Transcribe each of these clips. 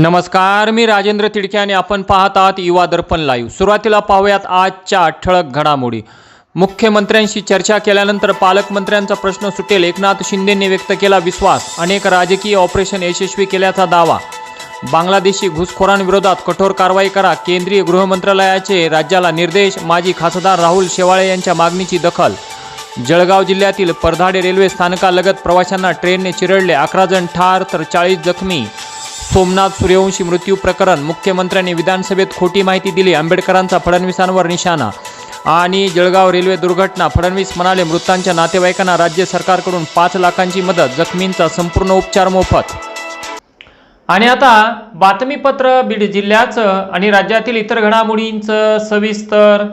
नमस्कार मी राजेंद्र तिडके आणि आपण पाहत आहात युवा दर्पण लाईव्ह सुरुवातीला पाहूयात आजच्या ठळक घडामोडी. मुख्यमंत्र्यांशी चर्चा केल्यानंतर पालकमंत्र्यांचा प्रश्न सुटेल. एकनाथ शिंदेंनी व्यक्त केला विश्वास. अनेक राजकीय ऑपरेशन यशस्वी केल्याचा दावा. बांगलादेशी घुसखोरांविरोधात कठोर कारवाई करा. केंद्रीय गृहमंत्रालयाचे राज्याला निर्देश. माजी खासदार राहुल शेवाळे यांच्या मागणीची दखल. जळगाव जिल्ह्यातील परधाडे रेल्वे स्थानकालगत प्रवाशांना ट्रेनने चिरडले अकरा जण ठार तर चाळीस जखमी. सोमनाथ सूर्यवंशी मृत्यू प्रकरण. मुख्यमंत्र्यांनी विधानसभेत खोटी माहिती दिली. आंबेडकरांचा फडणवीसांवर निशाणा. आणि जळगाव रेल्वे दुर्घटना. फडणवीस म्हणाले मृतांच्या नातेवाईकांना राज्य सरकारकडून पाच लाखांची मदत. जखमींचा संपूर्ण उपचार मोफत. आणि आता बातमीपत्र बीड जिल्ह्याचं आणि राज्यातील इतर घडामोडींचं सविस्तर.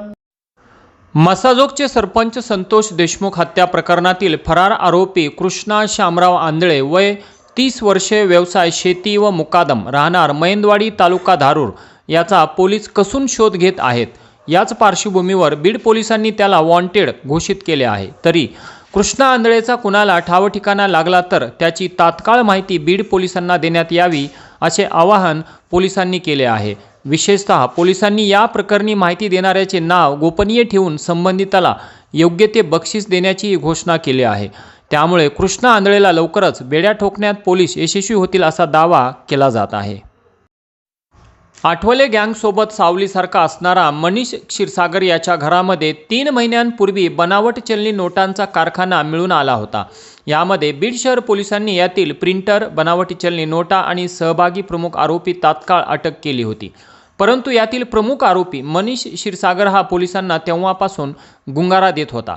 मसाजोगचे सरपंच संतोष देशमुख हत्या प्रकरणातील फरार आरोपी कृष्णा शामराव आंधळे वय तीस वर्षे व्यवसाय शेती व मुकादम राहणार मयंदवाडी तालुका धारूर याचा पोलीस कसून शोध घेत आहेत. याच पार्श्वभूमीवर बीड पोलिसांनी त्याला वॉन्टेड घोषित केले आहे. तरी कृष्णा आंधळेचा कुणाला ठावठिकाणा लागला तर त्याची तात्काळ माहिती बीड पोलिसांना देण्यात यावी असे आवाहन पोलिसांनी केले आहे. विशेषतः पोलिसांनी या प्रकरणी माहिती देणाऱ्याचे नाव गोपनीय ठेवून संबंधिताला योग्य ते बक्षीस देण्याची घोषणा केली आहे. त्यामुळे कृष्णा आंधळेला लवकरच बेड्या ठोकण्यात पोलीस यशस्वी होतील असा दावा केला जात आहे. आठवले गँगसोबत सावलीसारखा असणारा मनीष क्षीरसागर याच्या घरामध्ये तीन महिन्यांपूर्वी बनावट चलनी नोटांचा कारखाना मिळून आला होता. यामध्ये बीड शहर पोलिसांनी यातील प्रिंटर बनावटी चलनी नोटा आणि सहभागी प्रमुख आरोपी तात्काळ अटक केली होती. परंतु यातील प्रमुख आरोपी मनीष क्षीरसागर हा पोलिसांना तेव्हापासून गुंगारा देत होता.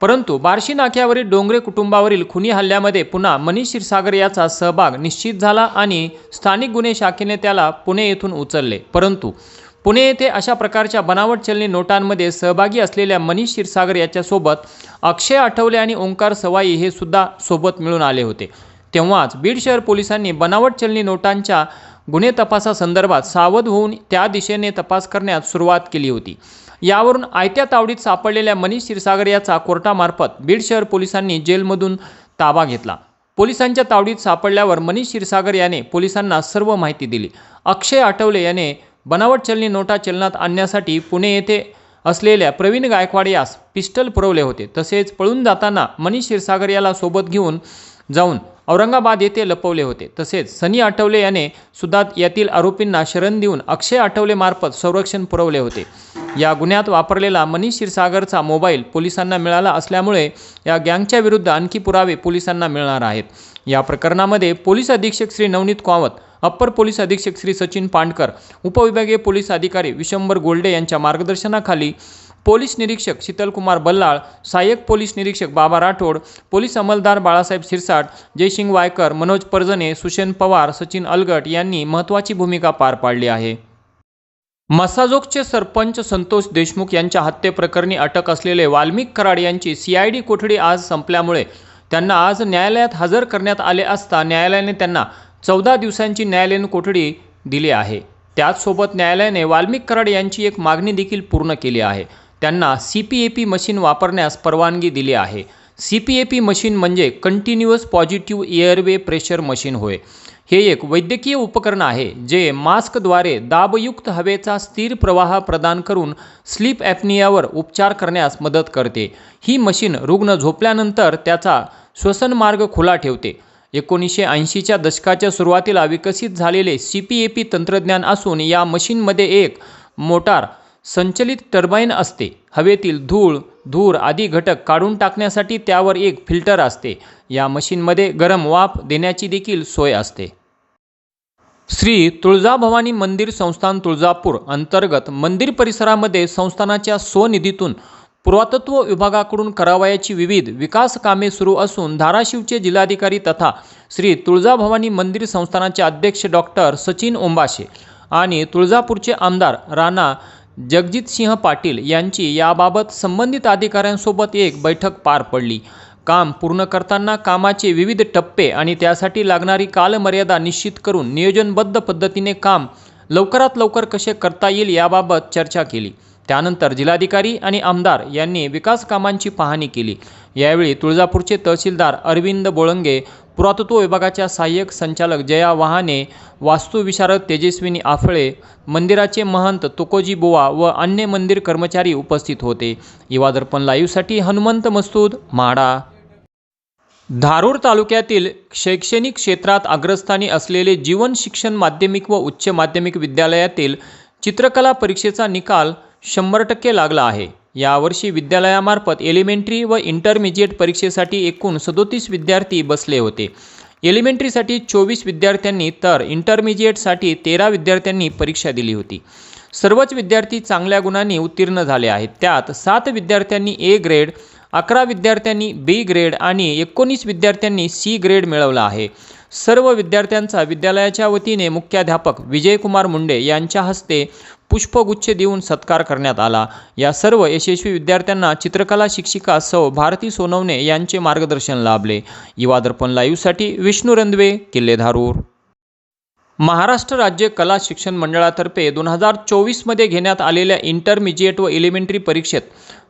परंतु बार्शी नाक्यावरील डोंगरे कुटुंबावरील खुनी हल्ल्यामध्ये पुन्हा मनीष क्षीरसागर याचा सहभाग निश्चित झाला आणि स्थानिक गुन्हे शाखेने त्याला पुणे येथून उचलले. परंतु पुणे येथे अशा प्रकारच्या बनावट चलनी नोटांमध्ये सहभागी असलेल्या मनीष क्षीरसागर याच्यासोबत अक्षय आठवले आणि ओंकार सवाई हे सुद्धा सोबत मिळून आले होते. तेव्हाच बीड शहर पोलिसांनी बनावट चलनी नोटांच्या गुन्हे तपासासंदर्भात सावध होऊन त्या दिशेने तपास करण्यास सुरुवात केली होती. यावरून आयत्या तावडीत सापडलेल्या मनीष क्षीरसागर याचा कोर्टामार्फत बीड शहर पोलिसांनी जेलमधून ताबा घेतला. पोलिसांच्या तावडीत सापडल्यावर मनीष क्षीरसागर याने पोलिसांना सर्व माहिती दिली. अक्षय आठवले याने बनावट चलनी नोटा चलनात आणण्यासाठी पुणे येथे असलेल्या प्रवीण गायकवाड यास पिस्टल पुरवले होते. तसेच पळून जाताना मनीष क्षीरसागर याला सोबत घेऊन जाऊन औरंगाबाद येथे लपवले होते. तसेच सनी आठवले याने सुद्धा यातील आरोपींना शरण देऊन अक्षय आठवलेमार्फत संरक्षण पुरवले होते. या गुन्ह्यात वापरलेला मनीष क्षीरसागरचा मोबाईल पोलिसांना मिळाला असल्यामुळे या गँगच्या विरुद्ध आणखी पुरावे पोलिसांना मिळणार आहेत. या प्रकरणामध्ये पोलीस अधीक्षक श्री नवनीत कावत अप्पर पोलीस अधीक्षक श्री सचिन पांडकर उपविभागीय पोलीस अधिकारी विशंबर गोल्डे यांच्या मार्गदर्शनाखाली पोलीस निरीक्षक शीतलकुमार बल्लाळ सहाय्यक पोलीस निरीक्षक बाबा राठोड पोलीस अंमलदार बाळासाहेब शिरसाट जयसिंग वायकर मनोज परजने सुशेन पवार सचिन अलगट यांनी महत्त्वाची भूमिका पार पाडली आहे. मसाजोगचे सरपंच संतोष देशमुख यांच्या हत्येप्रकरणी अटक असलेले वाल्मिक कराड यांची सीआयडी कोठडी आज संपल्यामुळे त्यांना आज न्यायालयात हजर करण्यात आले असता न्यायालयाने त्यांना चौदा दिवसांची न्यायालयीन कोठडी दिली आहे. त्याचसोबत न्यायालयाने वाल्मिक कराड यांची एक मागणी देखील पूर्ण केली आहे. त्यांना C P A P machine वापरण्यास परवानगी दिली आहे. C P A P machine म्हणजे continuous positive airway pressure machine होय. हे एक वैद्यकीय उपकरण आहे जे मास्कद्वारे दाबयुक्त हवेचा स्थिर प्रवाह प्रदान करून स्लीप ॲपनियावर उपचार करण्यास मदत करते. ही मशीन रुग्ण झोपल्यानंतर त्याचा श्वसनमार्ग खुला ठेवते. एकोणीसशे ऐंशीच्या दशकाच्या सुरुवातीला विकसित झालेले सी पी ए पी तंत्रज्ञान असून या मशीनमध्ये एक मोटार संचलित टर्बाईन असते. हवेतील धूळ धूर आदी घटक काढून टाकण्यासाठी त्यावर एक फिल्टर असते. या मशीनमध्ये गरम वाफ देण्याची देखील सोय असते. श्री तुळजाभवानी मंदिर संस्थान तुळजापूर अंतर्गत मंदिर परिसरामध्ये संस्थानाच्या स्वनिधीतून पुरातत्व विभागाकडून करावयाची विविध विकास कामे सुरू असून धाराशिवचे जिल्हाधिकारी तथा श्री तुळजाभवानी मंदिर संस्थानाचे अध्यक्ष डॉक्टर सचिन ओंबाशे आणि तुळजापूरचे आमदार राणा जगजितसिंह पाटील यांची याबाबत संबंधित अधिकाऱ्यांसोबत एक बैठक पार पडली. काम पूर्ण करताना कामाचे विविध टप्पे आणि त्यासाठी लागणारी कालमर्यादा निश्चित करून नियोजनबद्ध पद्धतीने काम लवकरात लवकर कसे करता येईल याबाबत चर्चा केली. त्यानंतर जिल्हाधिकारी आणि आमदार यांनी विकास कामांची पाहणी केली. यावेळी तुळजापूरचे तहसीलदार अरविंद बोळंगे पुरातत्व विभागाच्या सहाय्यक संचालक जया वहाने वास्तुविशारद तेजस्विनी आफळे मंदिराचे महंत तुकोजी बुवा व अन्य मंदिर कर्मचारी उपस्थित होते. युवा दर्पण लाईव्हसाठी हनुमंत मस्तूद म्हाडा. धारूर तालुक्यातील शैक्षणिक क्षेत्रात अग्रस्थानी असलेले जीवन शिक्षण माध्यमिक व उच्च माध्यमिक विद्यालयातील चित्रकला परीक्षेचा निकाल शंभर टक्के लागला आहे. यावर्षी विद्यालयामार्फत एलिमेंटरी व इंटरमिजिएट परीक्षेसाठी एकूण सदोतीस विद्यार्थी बसले होते. एलिमेंटरीसाठी चोवीस विद्यार्थ्यांनी तर इंटरमिजिएटसाठी तेरा विद्यार्थ्यांनी परीक्षा दिली होती. सर्वच विद्यार्थी चांगल्या गुणांनी उत्तीर्ण झाले आहेत. त्यात सात विद्यार्थ्यांनी ए ग्रेड अकरा विद्यार्थ्यांनी बी ग्रेड आणि एकोणीस विद्यार्थ्यांनी सी ग्रेड मिळवला आहे. सर्व विद्यार्थ्यांचा विद्यालयाच्या वतीने मुख्याध्यापक विजयकुमार मुंडे यांच्या हस्ते पुष्पगुच्छ देऊन सत्कार करण्यात आला. या सर्व यशस्वी विद्यार्थ्यांना चित्रकला शिक्षिका सौ भारती सोनवणे यांचे मार्गदर्शन लाभले. युवा दर्पण लाईव्हसाठी विष्णू रंदवे किल्ले धारूर महाराष्ट्र राज्य कला शिक्षण मंडळातर्फे दोन हजार चोवीसमध्ये घेण्यात आलेल्या इंटरमिजिएट व एलिमेंटरी परीक्षेत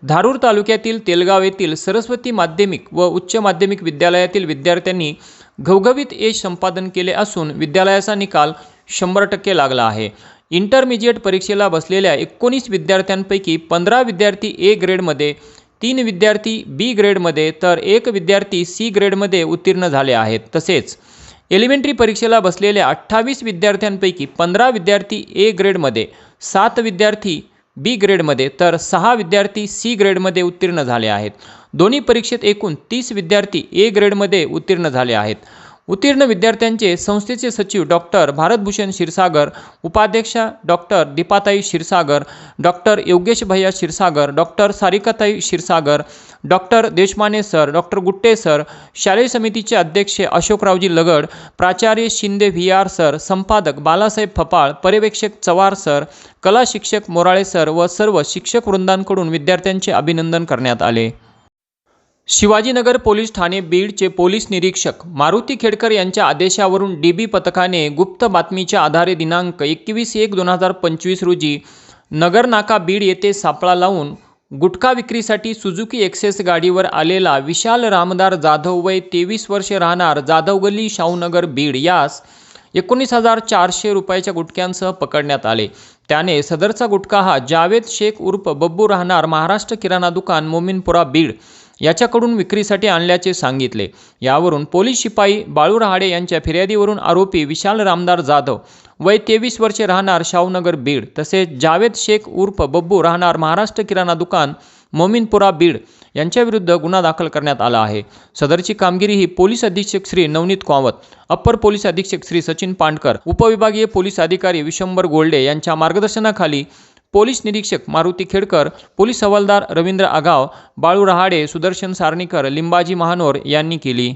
धारूर तालुक्यातील तेलगाव येथील सरस्वती माध्यमिक व उच्च माध्यमिक विद्यालयातील विद्यार्थ्यांनी घवघवीत यश संपादन केले असून विद्यालयाचा निकाल शंभर टक्के लागला आहे. इंटरमिजिएट परीक्षेला बसलेल्या एकोणीस विद्यार्थ्यांपैकी पंधरा विद्यार्थी ए ग्रेडमध्ये तीन विद्यार्थी बी ग्रेडमध्ये तर एक विद्यार्थी सी ग्रेडमध्ये उत्तीर्ण झाले आहेत. तसेच एलिमेंटरी परीक्षेला बसलेल्या अठ्ठावीस विद्यार्थ्यांपैकी पंधरा विद्यार्थी ए ग्रेडमध्ये सात विद्यार्थी बी ग्रेडमध्ये तर सहा विद्यार्थी सी ग्रेडमध्ये उत्तीर्ण झाले आहेत. दोन्ही परीक्षेत एकूण तीस विद्यार्थी ए ग्रेडमध्ये उत्तीर्ण झाले आहेत. उत्तीर्ण विद्यार्थ्यांचे संस्थेचे सचिव डॉक्टर भारतभूषण क्षीरसागर उपाध्यक्षा डॉक्टर दीपाताई क्षीरसागर डॉक्टर योगेश भैया Kshirsagar doctor सारिकाताई Kshirsagar doctor Deshmane sir doctor Gutte sir शालेय समितीचे अध्यक्ष अशोकरावजी लगड प्राचार्य शिंदे व्ही आर सर संपादक बालासाहेब फपाळ पर्यवेक्षक चवार सर कला शिक्षक मोराळे सर व सर्व शिक्षक वृंदांकडून विद्यार्थ्यांचे अभिनंदन करण्यात आले. शिवाजीनगर पोलीस ठाणे बीडचे पोलीस निरीक्षक मारुती खेडकर यांच्या आदेशावरून डी बी पथकाने गुप्त बातमीच्या आधारे दिनांक एकवीस एक दोन हजार पंचवीस रोजी नगरनाका बीड येथे सापळा लावून गुटखा विक्रीसाठी सुझुकी एक्सेस गाडीवर आलेला विशाल रामदार जाधव वय तेवीस वर्षे राहणार जाधवगल्ली शाहूनगर बीड यास एकोणीस हजार चारशे रुपयाच्या गुटख्यांसह पकडण्यात आले. त्याने सदरचा गुटखा हा जावेद शेख उर्फ बब्बू राहणार महाराष्ट्र किराणा दुकान मोमीनपुरा बीड याच्याकडून विक्रीसाठी आणल्याचे सांगितले. यावरून पोलीस शिपाई बाळू रहाडे यांच्या फिर्यादीवरून आरोपी विशाल रामदार जाधव वय तेवीस वर्षे राहणार शाहूनगर बीड तसेच जावेद शेख उर्फ बब्बू राहणार महाराष्ट्र किराणा दुकान मोमीनपुरा बीड यांच्याविरुद्ध गुन्हा दाखल करण्यात आला आहे. सदरची कामगिरी ही पोलीस अधीक्षक श्री नवनीत कावत अप्पर पोलीस अधीक्षक श्री सचिन पांडकर उपविभागीय पोलीस अधिकारी विशंभर गोल्डे यांच्या मार्गदर्शनाखाली पोलीस निरीक्षक मारुती खेडकर पोलीस हवालदार रवींद्र आगाव बाळू रहाडे सुदर्शन सारणीकर लिंबाजी महानोर यांनी केली.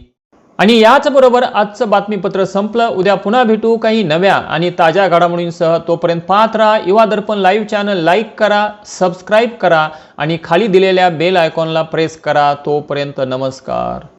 आणि याचबरोबर आजचं बातमीपत्र संपलं. उद्या पुन्हा भेटू काही नव्या आणि ताज्या घडामोडींसह. तोपर्यंत पाहत राहा Yuva Darpan live channel. Like करा सबस्क्राईब करा आणि खाली दिलेल्या बेल आयकॉनला प्रेस करा. तोपर्यंत नमस्कार.